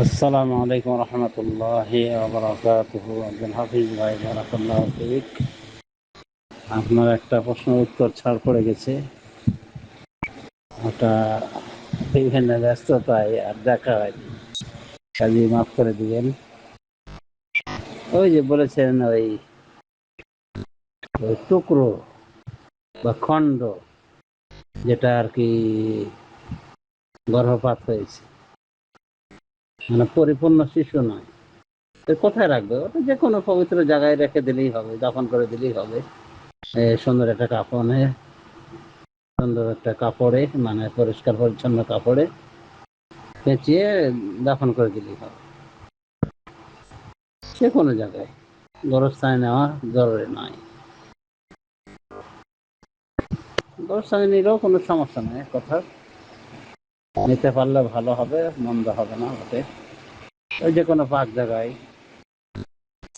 আসসালামু আলাইকুম রহমতুল্লাহ আব্দুল হাফিজ ভাই, বারাকাল্লাহ ফিক। আপনার একটা প্রশ্ন উত্তর ছাড় পড়ে গেছে। ওটা বিভিন্ন ব্যস্ততায় আর দেখা হয়নি। কাজে মাফ করে দিবেন। ওই যে বলেছেন ওই টুকরো বা খণ্ড, যেটা আর কি গর্ভপাত হয়েছে। মানে পরিপূর্ণ শিশু নয়। কোথায় রাখবে? ওটা যে কোনো পবিত্র জায়গায় রেখে দিলেই হবে, দাফন করে দিলেই হবে। সুন্দর একটা কাপড়ে, সুন্দর একটা কাপড়ে মানে পরিষ্কার পরিচ্ছন্ন কাপড়ে পেঁচিয়ে দাফন করে দিলেই হবে। যে কোনো জায়গায়। গরস্থানে নেওয়া জরুরি নয়। গরস্থানে নিলেও কোনো সমস্যা নেই কথা। নিতে পারলে ভালো হবে, মন্দ হবে না ওতে ওই যে কোনো পাক জায়গায়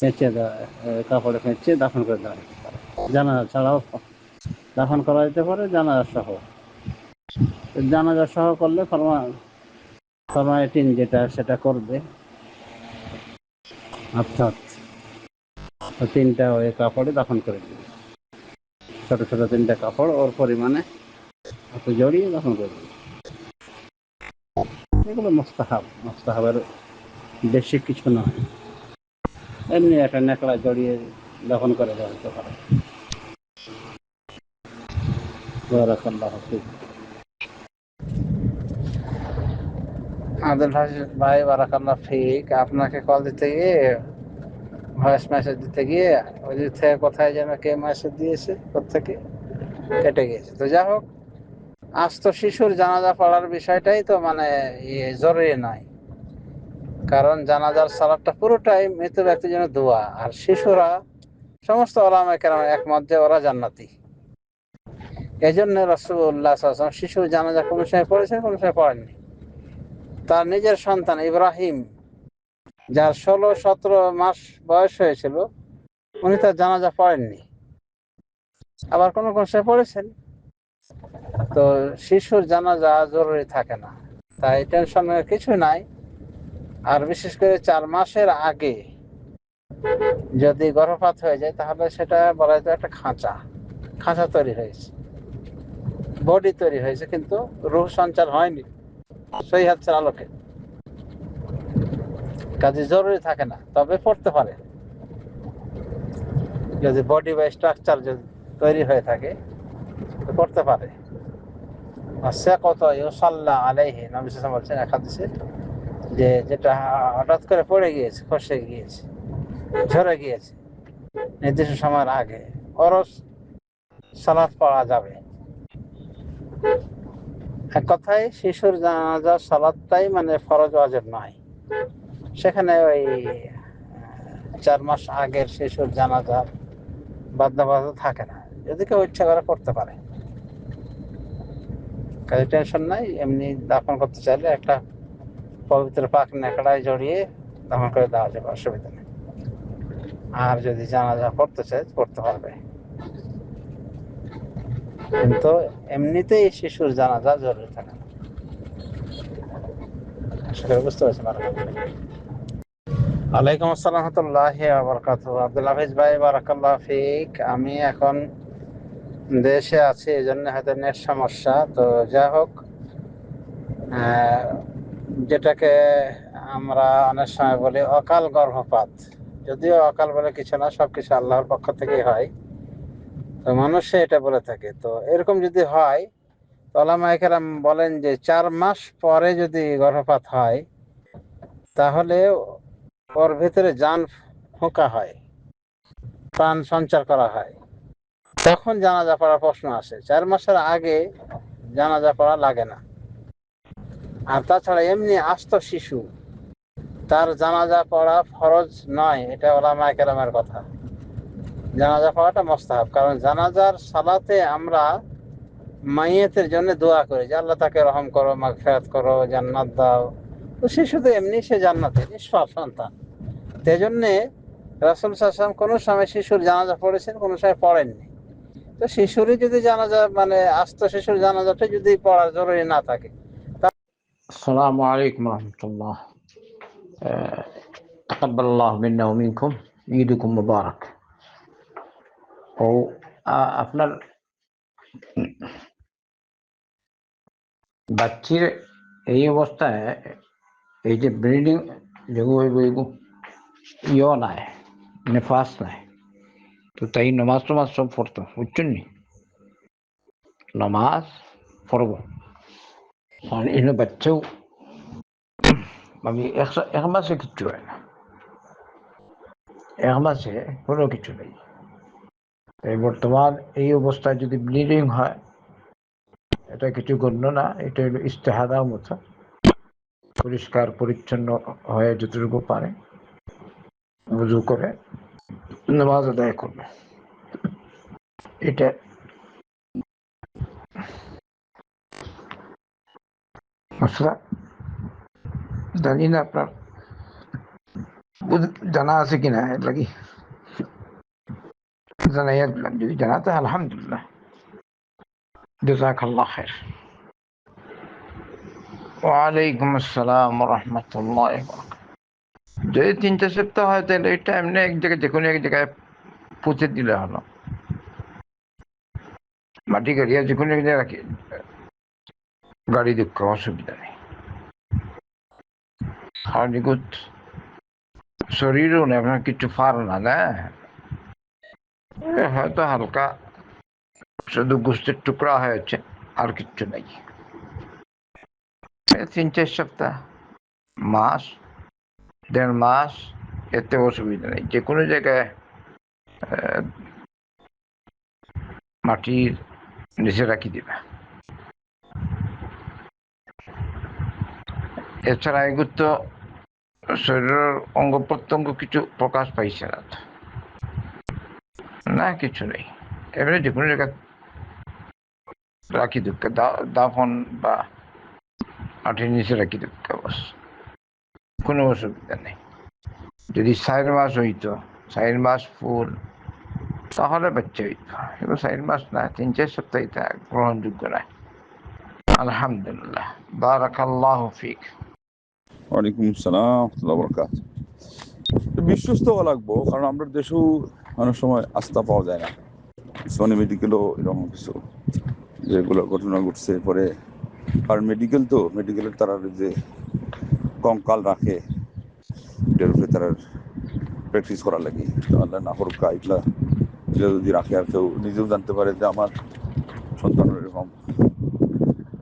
পেঁচে দেওয়া কাপড়ে পেঁচে দাফন করে দেওয়া জানাজা ছাড়াও দাফন করা যেতে পারে, জানাজা সহ। জানাজা সহ করলে ফরমা যেটা সেটা করবে। অর্থাৎ তিনটা ওই কাপড়ে দাফন করে দিবে। ছোট ছোট তিনটা কাপড় ওর পরিমাণে জড়িয়ে দাফন করে দিবে। এগুলো মোস্তাহাব, মোস্তাহাবের বেশি কিছু নয়। এমনি একটা নেকড়া জড়িয়ে দাফন করে দেওয়া যেতে পারে ফিক। ভাই বারাকাল্লাহ ফিক। আপনাকে কল দিতে গিয়ে ভয়েস মেসেজ দিতে গিয়ে, ওই দিক থেকে কোথায় যেন কে মেসেজ দিয়েছে কোথেকে কেটে গিয়েছে। তো যাই হোক, আজ তো শিশুর জানাজা পড়ার বিষয়টাই তো মানে ইয়ে জরুরি নয়। কারণ জানাজার সালাদটা পুরোটাই মৃত ব্যক্তির জন্য দোয়া। আর শিশুরা, সমস্ত ওলামা কেরাম একমত যে ওরা জান্নাতি। এই জন্য রসুল্লাহ শিশু জানাজা কোনো সময় পড়েছেন, কোনো সময় পড়েননি। তার নিজের সন্তান ইব্রাহিম, যার ষোলো সতেরো মাস বয়স হয়েছিল, উনি তার জানাজা পড়েননি। আবার কোনো কোনো সময় পড়েছেন? তো শিশুর জানাজা জরুরি থাকে না। তাই টেনশনের কিছু নাই। আর বিশেষ করে চার মাসের আগে যদি গর্ভপাত হয়ে যায়, তাহলে সেটা বলা যায় একটা খাঁচা। খাঁচা তৈরি হয়েছে। বডি তৈরি হয়েছে, কিন্তু রুহ সঞ্চার হয়নি। সই হচ্ছে আলোকে। কাজে জরুরি থাকে না, তবে পড়তে পারে। যদি বডি বা স্ট্রাকচার যদি তৈরি হয়ে থাকে পড়তে পারে। আর সে কত ইউসাল্লাহ আলাইহি, নবী বলছেন এক হাদিসে যে যেটা হঠাৎ করে পড়ে গিয়েছে, খসে গিয়েছে, ঝরে গিয়েছে, নির্দিষ্ট সময়ের আগে খরচ সালাদ পড়া যাবে। এক কথায়, শিশুর জানাজার সালাদটাই মানে ফরজ ওয়াজিব নয়। সেখানে ওই চার মাস আগের শিশুর জানাজার বাধ্যবাধকতা থাকে না। যদি কেউ ইচ্ছা করে করতে পারে। কাজে টেনশন নাই, এমনি দাফন করতে চাইলে একটা পবিত্র পাক নেকড়ায় জড়িয়ে দাফন করে দেওয়া যাবে, অসুবিধা নেই। আর যদি জানাজা করতে চায়, করতে পারবে। কিন্তু এমনিতেই শিশুর জানাজা জরুরি থাকে না। বুঝতে পারছেন ওয়ালাইকুম আসসালাম রহমতুল্লাহ বরকাত আব্দুল হাফিজ ভাই, বারাকাল্লাহ ফিক। আমি এখন দেশে আছি এই জন্য হয়তো নেট সমস্যা। তো যা হোক যেটাকে আমরা অনেক সময় বলি অকাল গর্ভপাত। যদিও অকাল বলে কিছু না, সবকিছু আল্লাহর পক্ষ থেকেই হয়। তো মানুষে এটা বলে থাকে। তো এরকম যদি হয় তলামাইকেরাম বলেন যে চার মাস পরে যদি গর্ভপাত হয়, তাহলে ওর ভেতরে যান ফোঁকা হয়, প্রাণ সঞ্চার করা হয়। তখন জানাজা পড়ার প্রশ্ন আসে। চার মাসের আগে জানাজা পড়া লাগে না। আর তাছাড়া এমনি আস্ত শিশু, তার জানাজা পড়া ফরজ নয়, এটা ওলামা কেরামের কথা। জানাজা পড়াটা মস্তাহাব, কারণ জানাজার সালাতে আমরা মাইয়েতের জন্য দোয়া করি যে আল্লাহ তাকে রহম করো, মাগফিরাত করো, জান্নাত দাও। তো শিশু তো এমনি সে জান্নাতে নিষ্পাপ সন্তান। সেই জন্যে রাসুল সাল্লাম কোনো সময় শিশুর জানাজা পড়েছেন, কোনো সময় পড়েননি। তো শিশুরই যদি জানাজা মানে আস্ত শিশুর জানাজাটা যদি পড়ার জরুরি না থাকে السلام عليكم ورحمة الله আহ, তাকাব্বালাল্লাহ মিন্না ওয়া মিনকুম ঈদুকুম মুবারক ও আ- আপনার বাচ্চির এই অবস্থায় এই যে ব্লিডিং যেগুলো এগুলো ইয়ে নাই নেফাস নাই তো তাই নমাজ টমাজ সব পড়তো বুঝছেন নি নমাজ পড়ব এনে বাচ্চাও আমি এক মাসে কিচ্ছু হয় না এক মাসে কোনো কিছু নেই এই বর্তমান এই অবস্থায় যদি ব্লিডিং হয় এটা কিছু গণ্য না এটা হলো ইস্তেহাদা মতো পরিষ্কার পরিচ্ছন্ন হয়ে যতটুকু পারে উজু করে নামাজ আদায় করবে এটা মশলা জানি না আপনার। জানা আছে কিনা এর লাগি? জানাইয়া দিলাম যদি জানা তো আলহামদুলিল্লাহ। জাজাকাল্লাহ খায়ের ওয়ালাইকুম আসসালাম রহমতুল্লাহ যদি তিনটা সপ্তাহ হয়, তাহলে এটা এমনি এক জায়গায়, যে কোনো এক জায়গায় পুঁতে দিলে হলো। মাটি গাড়ি আর যে কোনো এক জায়গায় গাড়ি দুঃখ অসুবিধা নেই। হার্ডিগুত শরীরও নেই, আপনার কিছু ফার না হয়তো হালকা, শুধু গোস্তের টুকরা হয়েছে, আর কিচ্ছু নেই। তিন, চার সপ্তাহ, মাস, দেড় মাস, এতে অসুবিধা নেই। যে কোনো জায়গায় মাটির নিচে রাখি দিবে। এছাড়া এগুলো তো শরীরের অঙ্গ প্রত্যঙ্গ কিছু প্রকাশ পাইছে না না, কিছু নেই। এবারে যে কোনো জায়গায় রাখি দুঃখ। দাফন বা মাটির নিচে রাখি দুঃখ বস কোনো অসুবিধা নেই। যদি চার মাস হইতো চার মাস ফুল, তাহলে বাচ্চা হইত। এবার চার মাস না, তিন, চার সপ্তাহ গ্রহণযোগ্য না আলহামদুলিল্লাহ। বারাকাল্লাহ ফিক। ওয়ালাইকুম সালাম রহমতুল্লাহ বিশ্বস্ত হওয়া লাগবো, কারণ আমরা দেশেও অনেক সময় আস্থা পাওয়া যায় না। সোনি মেডিকেলও এরকম কিছু যেগুলো ঘটনা ঘটছে পরে আর মেডিকেল তো মেডিকেলের তারা যে কঙ্কাল রাখে, এটার উপরে তারা প্র্যাকটিস করার লাগে। আল্লাহ না হরকা এগুলা যদি রাখে, আর কেউ নিজেও জানতে পারে যে আমার সন্তানের এরকম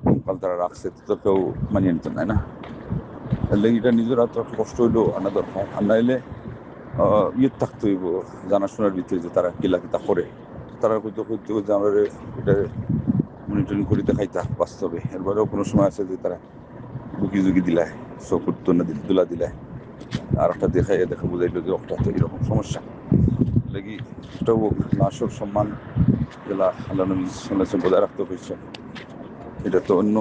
কঙ্কাল তারা রাখছে, তো কেউ মানিয়ে নিতে নাই না। তাহলে এটা নিজের হাতে কষ্ট হইল আনা দরকার আর নাইলে ইয়ে থাকতে হইব, জানাশোনার ভিতরে যে তারা কিলা কিতা করে। তারা কইতে কইতে কইতে আমরা এটা মনিটরিং করি দেখাইতা বাস্তবে। এরপরেও কোনো সময় আছে যে তারা বুকি জুকি দিলায়, চকুর তন্না দিল তুলা দিলায়। আর একটা দেখাই দেখা বুঝাইলো যে একটা তো এরকম সমস্যা। লাগি এটাও নাশর সম্মান যেগুলা আল্লাহ নবী বজায় রাখতে হয়েছে এটা তো অন্য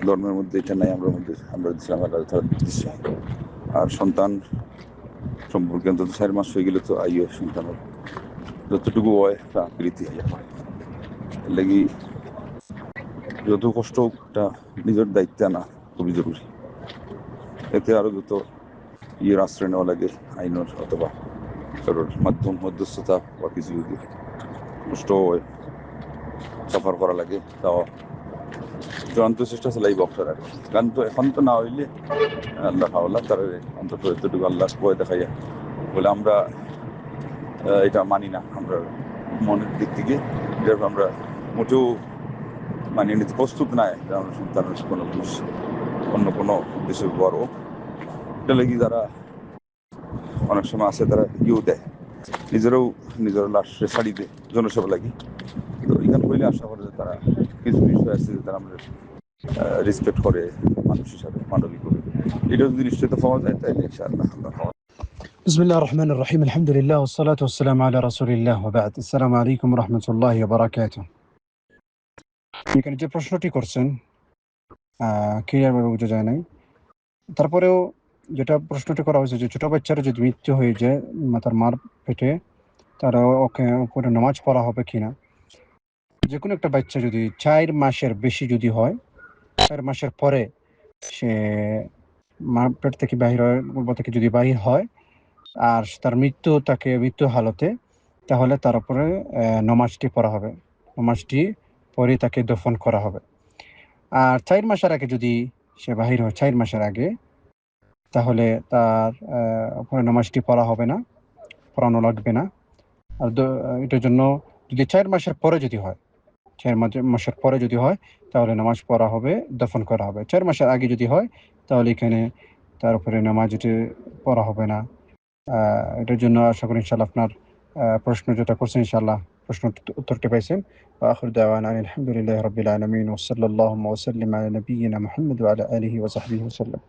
ধর্মের মধ্যে এটা নাই, আমরা মধ্যে, আমরা ইসলাম আর সন্তান সম্পর্কে অন্তত চার মাস হয়ে গেলে তো আইও সন্তানের যতটুকু হয়, তা প্রীতি হয়ে যাবে। লাগি যত কষ্ট একটা নিজের দায়িত্ব না খুবই জরুরি। এতে আরও যত ইয়ের আশ্রয় নেওয়া লাগে, আইনের অথবা কারোর মাধ্যম, মধ্যস্থতা বা কিছু যদি কষ্ট হয়, সাফার করা লাগে, তাও চূড়ান্ত চেষ্টা চালাই বক্সার আর কি। গান তো এখন তো না হইলে, আল্লাহ আল্লাহ তার অন্তত এতটুকু আল্লাহ ভয় দেখাইয়া। বলে আমরা এটা মানি না। আমরা মনের দিক থেকে এটা আমরা মোটেও মানিয়ে নিতে প্রস্তুত নাই আমরা সন্তানের কোনো অন্য কোনো উদ্দেশ্যে বড় এটা লাগি যারা অনেক সময় আছে, তারা ইউ দেয়। নিজেরাও নিজের লাশে শাড়ি দেয় জনসেবা লাগি তো এখানে হইলে আশা করে যে তারা কিছু বিষয় আছে যে তারা আমরা রেসপেক্ট করে মানুষ হিসাবে মানবিক করে এটা যদি নিশ্চয়তা পাওয়া যায় তাহলে ইনশাআল্লাহ আল্লাহ পাওয়া بسم الله الرحمن الرحيم الحمد لله والصلاة والسلام على رسول الله وبعد السلام عليكم ورحمة الله وبركاته এখানে যে প্রশ্নটি করছেন ক্লিয়ার ভাবে বোঝা যায় নাই তারপরেও যেটা প্রশ্নটি করা হয়েছে যে ছোট বাচ্চারা যদি মৃত্যু হয়ে যায় তার মার পেটে, তার ওকে উপরে নামাজ পড়া হবে কিনা? যে কোনো একটা বাচ্চা যদি চার মাসের বেশি যদি হয়, চার মাসের পরে সে মা পেট থেকে বাহির হয় থেকে যদি বাহির হয়, আর তার মৃত্যু তাকে মৃত্যু হালতে, তাহলে তার উপরে নমাজটি পড়া হবে। নমাজটি পরে তাকে দফন করা হবে। আর চার মাসের আগে যদি সে বাহির হয়, চার মাসের আগে তাহলে তার নামাজটি পড়া হবে না, পড়ানো লাগবে না। আর এটার জন্য যদি চার মাসের পরে যদি হয়, চার মাসের পরে যদি হয়, তাহলে নামাজ পড়া হবে, দফন করা হবে। চার মাসের আগে যদি হয়, তাহলে এখানে তার উপরে নামাজটি পড়া হবে না। এটার জন্য আশা করি ইনশাল্লাহ আপনার প্রশ্ন যেটা করছেন ইনশাল্লাহ প্রশ্ন উত্তরটি পাইছেন। আখর দাওয়ান আলহামদুলিল্লাহ রবিল আলমিন ওসল্লাহ ওসলিম আল আলহি ওসাহী ওসাল্লাম